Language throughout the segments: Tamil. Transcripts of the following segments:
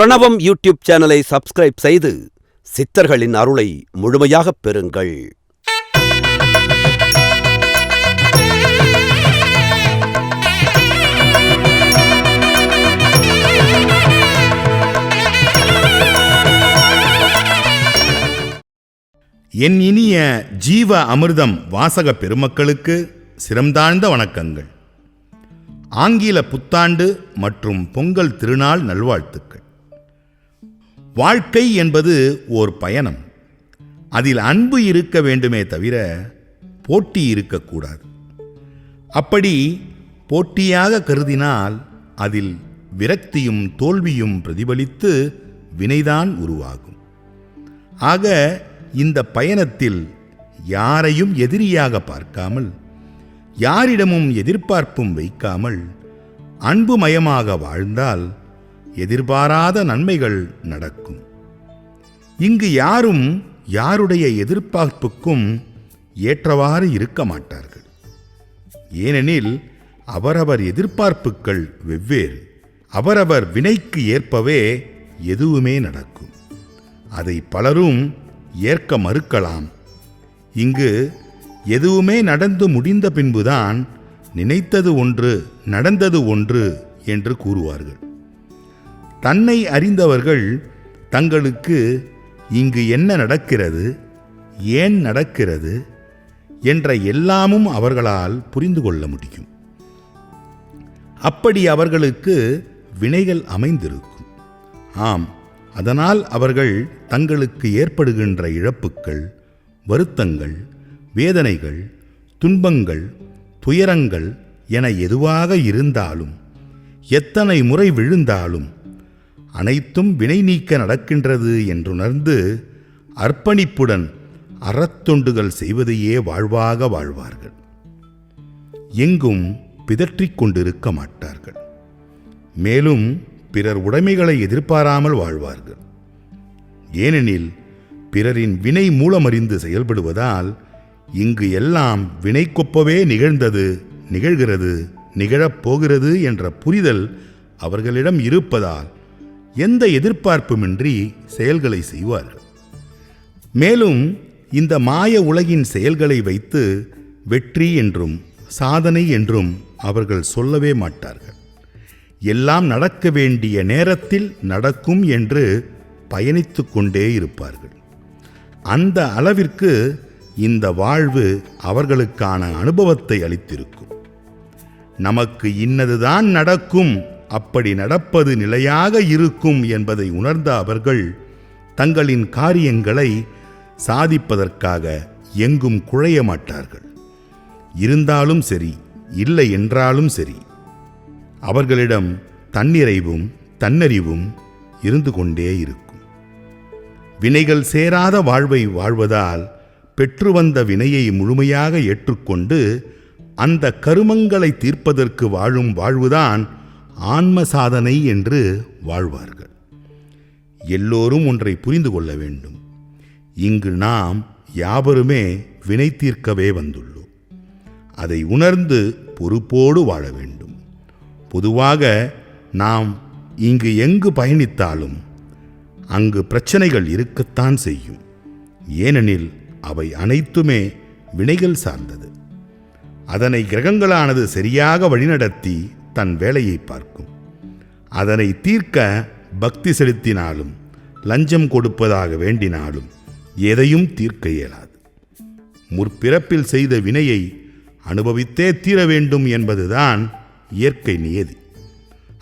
பிரணவம் யூடியூப் சேனலை சப்ஸ்கிரைப் செய்து சித்தர்களின் அருளை முழுமையாகப் பெறுங்கள். என் இனிய ஜீவ அமிர்தம் வாசக பெருமக்களுக்கு சிரம்தாழ்ந்த வணக்கங்கள். ஆங்கில புத்தாண்டு மற்றும் பொங்கல் திருநாள் நல்வாழ்த்துக்கள். வாழ்க்கை என்பது ஓர் பயணம். அதில் அன்பு இருக்க வேண்டுமே தவிர போட்டி இருக்கக்கூடாது. அப்படி போட்டியாக கருதினால் அதில் விரக்தியும் தோல்வியும் பிரதிபலித்து வினைதான் உருவாகும். ஆக இந்த பயணத்தில் யாரையும் எதிரியாக பார்க்காமல் யாரிடமும் எதிர்பார்ப்பும் வைக்காமல் அன்புமயமாக வாழ்ந்தால் எதிர்பாராத நன்மைகள் நடக்கும். இங்கு யாரும் யாருடைய எதிர்பார்ப்புக்கும் ஏற்றவாறு இருக்க மாட்டார்கள். ஏனெனில் அவரவர் எதிர்பார்ப்புகள் வெவ்வேறு. அவரவர் வினைக்கு ஏற்பவே எதுவுமே நடக்கும். அதை பலரும் ஏற்க மறுக்கலாம். இங்கு எதுவுமே நடந்து முடிந்த பின்புதான் நினைத்தது ஒன்று நடந்தது ஒன்று என்று கூறுவார்கள். தன்னை அறிந்தவர்கள் தங்களுக்கு இங்கு என்ன நடக்கிறது ஏன் நடக்கிறது என்ற எல்லாமும் அவர்களால் புரிந்து கொள்ள முடியும். அப்படி அவர்களுக்கு வினைகள் அமைந்திருக்கும். ஆம் அதனால் அவர்கள் தங்களுக்கு ஏற்படுகின்ற இழப்புக்கள் வருத்தங்கள் வேதனைகள் துன்பங்கள் துயரங்கள் என எதுவாக இருந்தாலும் எத்தனை முறை விழுந்தாலும் அனைத்தும் வினை நீக்க நடக்கின்றது என்றுணர்ந்து அர்ப்பணிப்புடன் அறத்தொண்டுகள் செய்வதையே வாழ்வாக வாழ்வார்கள். எங்கும் பிதற்றிக் கொண்டிருக்க மாட்டார்கள். மேலும் பிறர் உடைமைகளை எதிர்பாராமல் வாழ்வார்கள். ஏனெனில் பிறரின் வினை மூலமறிந்து செயல்படுவதால் இங்கு எல்லாம் வினை கொப்பவே நிகழ்ந்தது நிகழ்கிறது நிகழப்போகிறது என்ற புரிதல் அவர்களிடம் இருப்பதால் எந்த எதிர்பார்ப்புமின்றி செயல்களை செய்வார்கள். மேலும் இந்த மாய உலகின் செயல்களை வைத்து வெற்றி என்றும் சாதனை என்றும் அவர்கள் சொல்லவே மாட்டார்கள். எல்லாம் நடக்க வேண்டிய நேரத்தில் நடக்கும் என்று பயணித்து கொண்டே இருப்பார்கள். அந்த அளவிற்கு இந்த வாழ்வு அவர்களுக்கான அனுபவத்தை அளித்திருக்கும். நமக்கு இன்னதுதான் நடக்கும் அப்படி நடப்பது நிலையாக இருக்கும் என்பதை உணர்ந்த அவர்கள் தங்களின் காரியங்களை சாதிப்பதற்காக எங்கும் குழைய மாட்டார்கள். இருந்தாலும் சரி இல்லை என்றாலும் சரி அவர்களிடம் தன்னிறைவும் தன்னறிவும் இருந்து கொண்டே இருக்கும். வினைகள் சேராத வாழ்வை வாழ்வதால் பெற்று வந்த வினையை முழுமையாக ஏற்றுக்கொண்டு அந்த கருமங்களை தீர்ப்பதற்கு வாழும் வாழ்வுதான் ஆன்ம சாதனை என்று வாழ்வார்கள். எல்லோரும் ஒன்றை புரிந்து கொள்ள வேண்டும். இங்கு நாம் யாவருமே வினை தீர்க்கவே வந்துள்ளோம். அதை உணர்ந்து பொறுப்போடு வாழ வேண்டும். பொதுவாக நாம் இங்கு எங்கு பயணித்தாலும் அங்கு பிரச்சனைகள் இருக்கத்தான் செய்யும். ஏனெனில் அவை அனைத்துமே வினைகள் சார்ந்தது. அதனை கிரகங்களானது சரியாக வழிநடத்தி தன் வேலையை பார்க்கும். அதனை தீர்க்க பக்தி செலுத்தினாலும் லஞ்சம் கொடுப்பதாக வேண்டினாலும் எதையும் தீர்க்க இயலாது. முற்பிறப்பில் செய்த வினையை அனுபவித்தே தீர வேண்டும் என்பதுதான் இயற்கை நியதி.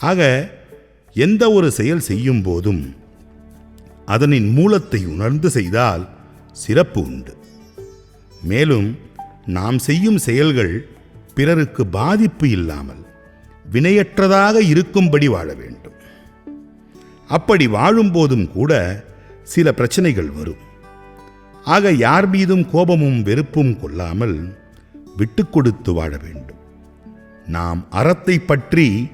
ஆக எந்த ஒரு செயல் செய்யும் போதும் அதனின் மூலத்தை உணர்ந்து செய்தால் சிறப்பு உண்டு. மேலும் நாம் செய்யும் செயல்கள் பிறருக்கு பாதிப்பு இல்லாமல் வினையற்றதாக இருக்கும்படி வாழ வேண்டும். அப்படி வாழும்போதும் கூட சில பிரச்சனைகள் வரும். ஆக யார் மீதும் கோபமும் வெறுப்பும் கொள்ளாமல் விட்டு கொடுத்து வாழ வேண்டும். நாம் அறத்தை பற்றி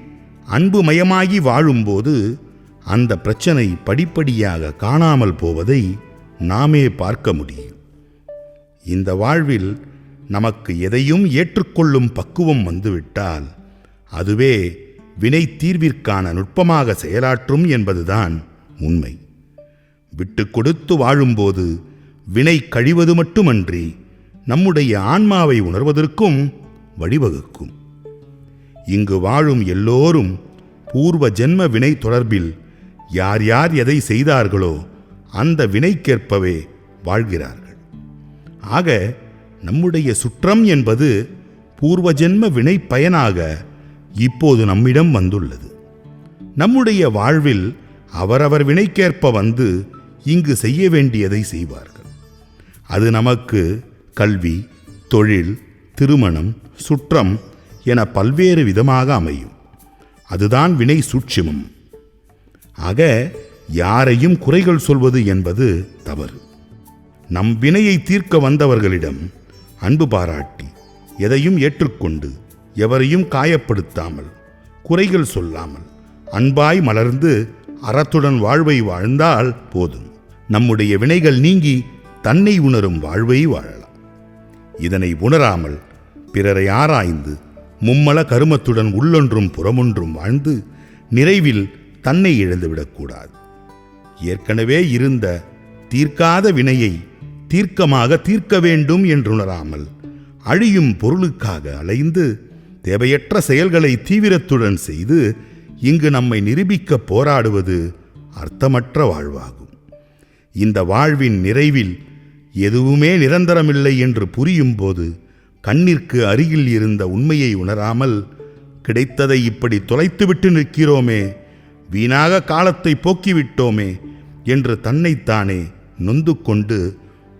அன்புமயமாகி வாழும்போது அந்த பிரச்சனை படிப்படியாக காணாமல் போவதை நாமே பார்க்க முடியும். இந்த வாழ்வில் நமக்கு எதையும் ஏற்றுக்கொள்ளும் பக்குவம் வந்துவிட்டால் அதுவே வினை தீர்விற்கான நுட்பமாக செயலாற்றும் என்பதுதான் உண்மை. விட்டு கொடுத்து வாழும்போது வினை கழிவது மட்டுமன்றி நம்முடைய ஆன்மாவை உணர்வதற்கும் வழிவகுக்கும். இங்கு வாழும் எல்லோரும் பூர்வ ஜென்ம வினை தொடர்பில் யார் யார் எதை செய்தார்களோ அந்த வினைக்கேற்பவே வாழ்கிறார்கள். ஆக நம்முடைய சுற்றம் என்பது பூர்வ ஜென்ம வினை பயனாக இப்போது நம்மிடம் வந்துள்ளது. நம்முடைய வாழ்வில் அவரவர் வினைக்கேற்ப வந்து இங்கு செய்ய வேண்டியதை செய்வார்கள். அது நமக்கு கல்வி தொழில் திருமணம் சுற்றம் என பல்வேறு விதமாக அமையும். அதுதான் வினை சூட்சிமம். ஆக யாரையும் குறைகள் சொல்வது என்பது தவறு. நம் வினையை தீர்க்க வந்தவர்களிடம் அன்பு பாராட்டி எதையும் ஏற்றுக்கொண்டு எவரையும் காயப்படுத்தாமல் குறைகள் சொல்லாமல் அன்பாய் மலர்ந்து அறத்துடன் வாழ்வை வாழ்ந்தால் போதும். நம்முடைய வினைகள் நீங்கி தன்னை உணரும் வாழ்வை வாழலாம். இதனை உணராமல் பிறரை ஆராய்ந்து மும்மல கருமத்துடன் உள்ளொன்றும் புறமொன்றும் வாழ்ந்து நிறைவில் தன்னை இழந்துவிடக்கூடாது. ஏற்கனவே இருந்த தீர்க்காத வினையை தீர்க்கமாக தீர்க்க வேண்டும் என்றுணராமல் அழியும் பொருளுக்காக அலைந்து தேவையற்ற செயல்களை தீவிரத்துடன் செய்து இங்கு நம்மை நிரூபிக்க போராடுவது அர்த்தமற்ற வாழ்வாகும். இந்த வாழ்வின் நிறைவில் எதுவுமே நிரந்தரமில்லை என்று புரியும்போது கண்ணிற்கு அருகில் இருந்த உண்மையை உணராமல் கிடைத்ததை இப்படி தொலைத்துவிட்டு நிற்கிறோமே வீணாக காலத்தை போக்கிவிட்டோமே என்று தன்னைத்தானே நொந்து கொண்டு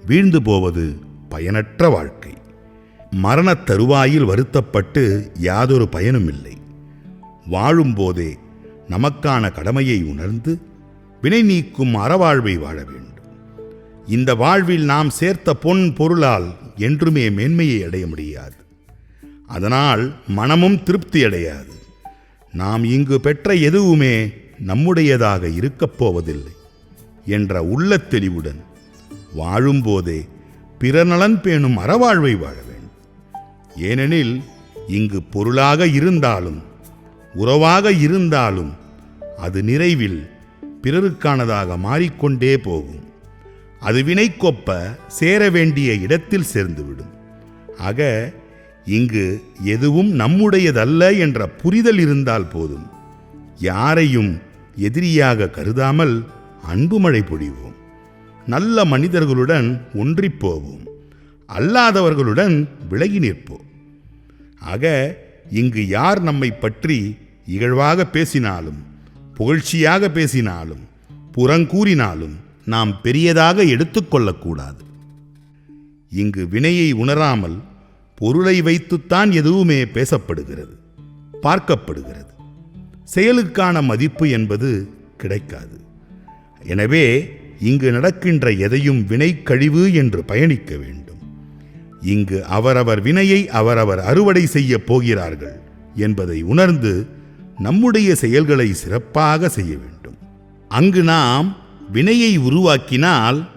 வீழ்ந்து போவது பயனற்ற வாழ்க்கை. மரணத் தருவாயில் வருத்தப்பட்டு யாதொரு பயனுமில்லை. வாழும்போதே நமக்கான கடமையை உணர்ந்து வினை நீக்கும் அறவாழ்வை வாழ வேண்டும். இந்த வாழ்வில் நாம் சேர்த்த பொன் பொருளால் என்றுமே மேன்மையை அடைய முடியாது. அதனால் மனமும் திருப்தி அடையாது. நாம் இங்கு பெற்ற எதுவுமே நம்முடையதாக இருக்கப் போவதில்லை என்ற உள்ளத் தெளிவுடன் வாழும்போதே பிறநலன் பேணும் அறவாழ்வை வாழ வேண்டும். ஏனெனில் இங்கு பொருளாக இருந்தாலும் உறவாக இருந்தாலும் அது நிறைவில் பிறருக்கானதாக மாறிக்கொண்டே போகும். அது வினைக்கொப்ப சேர வேண்டிய இடத்தில் சேர்ந்துவிடும். ஆக இங்கு எதுவும் நம்முடையதல்ல என்ற புரிதல் இருந்தால் போதும். யாரையும் எதிரியாக கருதாமல் அன்பு மழை பொழிவோம். நல்ல மனிதர்களுடன் ஒன்றிப்போவோம் அல்லாதவர்களுடன் விலகி நிற்போம். ஆக இங்கு யார் நம்மை பற்றி இகழ்வாக பேசினாலும் புகழ்ச்சியாக பேசினாலும் புறங்கூறினாலும் நாம் பெரியதாக எடுத்துக்கொள்ளக்கூடாது இங்கு வினையை உணராமல் பொருளை வைத்துத்தான் எதுவுமே பேசப்படுகிறது பார்க்கப்படுகிறது. செயலுக்கான மதிப்பு என்பது கிடைக்காது. எனவே இங்கு நடக்கின்ற எதையும் வினை கழிவு என்று பயணிக்க வேண்டும். இங்கு அவரவர் வினையை அவரவர் அறுவடை செய்யப் போகிறார்கள் என்பதை உணர்ந்து நம்முடைய செயல்களை சிறப்பாக செய்ய வேண்டும். அங்கு நாம் வினையை உருவாக்கினால்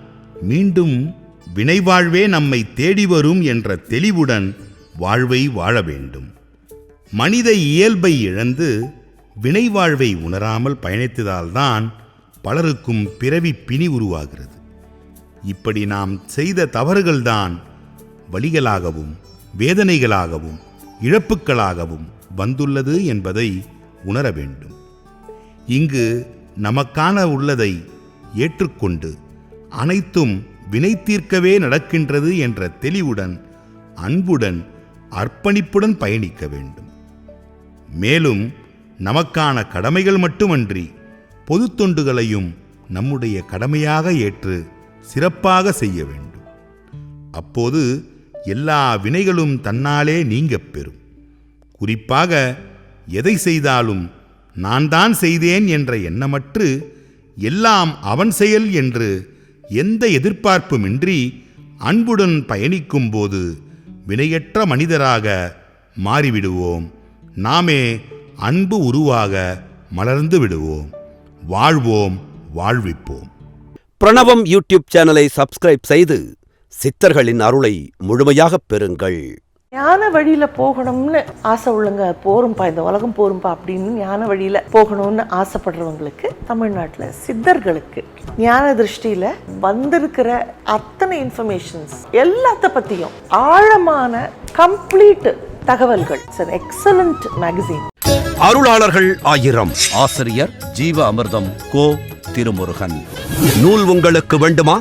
மீண்டும் வினைவாழ்வே நம்மை தேடி வரும் என்ற தெளிவுடன் வாழ்வை வாழ வேண்டும். மனித இயல்பை இழந்து வினை வாழ்வை உணராமல் பயணித்ததால்தான் பலருக்கும் பிறவி பிணி உருவாகிறது. இப்படி நாம் செய்த தவறுகள்தான் வழிகளாகவும் வேதனைகளாகவும் இழப்புக்களாகவும் வந்துள்ளது என்பதை உணர வேண்டும். இங்கு நமக்கான உள்ளதை ஏற்றுக்கொண்டு அனைத்தும் வினை தீர்க்கவே நடக்கின்றது என்ற தெளிவுடன் அன்புடன் அர்ப்பணிப்புடன் பயணிக்க வேண்டும். மேலும் நமக்கான கடமைகள் மட்டுமன்றி பொது தொண்டுகளையும் நம்முடைய கடமையாக ஏற்று சிறப்பாக செய்ய வேண்டும். அப்போது எல்லா வினைகளும் தன்னாலே நீங்கப் பெறும். குறிப்பாக எதை செய்தாலும் நான் தான் செய்தேன் என்ற எண்ணமற்று எல்லாம் அவன் செயல் என்று எந்த எதிர்பார்ப்புமின்றி அன்புடன் பயணிக்கும்போது வினையற்ற மனிதராக மாறிவிடுவோம். நாமே அன்பு உருவாக மலர்ந்து விடுவோம். வாழ்வோம் வாழ்விப்போம். பிரணவம் யூடியூப் சேனலை சப்ஸ்கிரைப் செய்து சித்தர்களின் அருளை முழுமையாகப் பெறுங்கள். ஞான வழியில போகணும்னு ஆசை உள்ளங்க போரும்பா இந்த உலகம் போரும்பா அப்படின்னு ஞான வழியில போகணும்னு ஆசைப்படுறவங்களுக்கு தமிழ்நாட்டுல சித்தர்களுக்கு ஞான திருஷ்டியில வந்திருக்கிற அத்தனை இன்ஃபர்மேஷன்ஸ் எல்லாத்த பத்தியும் ஆழமான கம்ப்ளீட் தகவல்கள். இட்ஸ் எக்ஸலண்ட் மேகசின் அருளாளர்கள் ஆயிரம். ஆசிரியர் ஜீவ அமிர்தம் கோ திருமுருகன். நூல் உங்களுக்கு வேண்டுமா?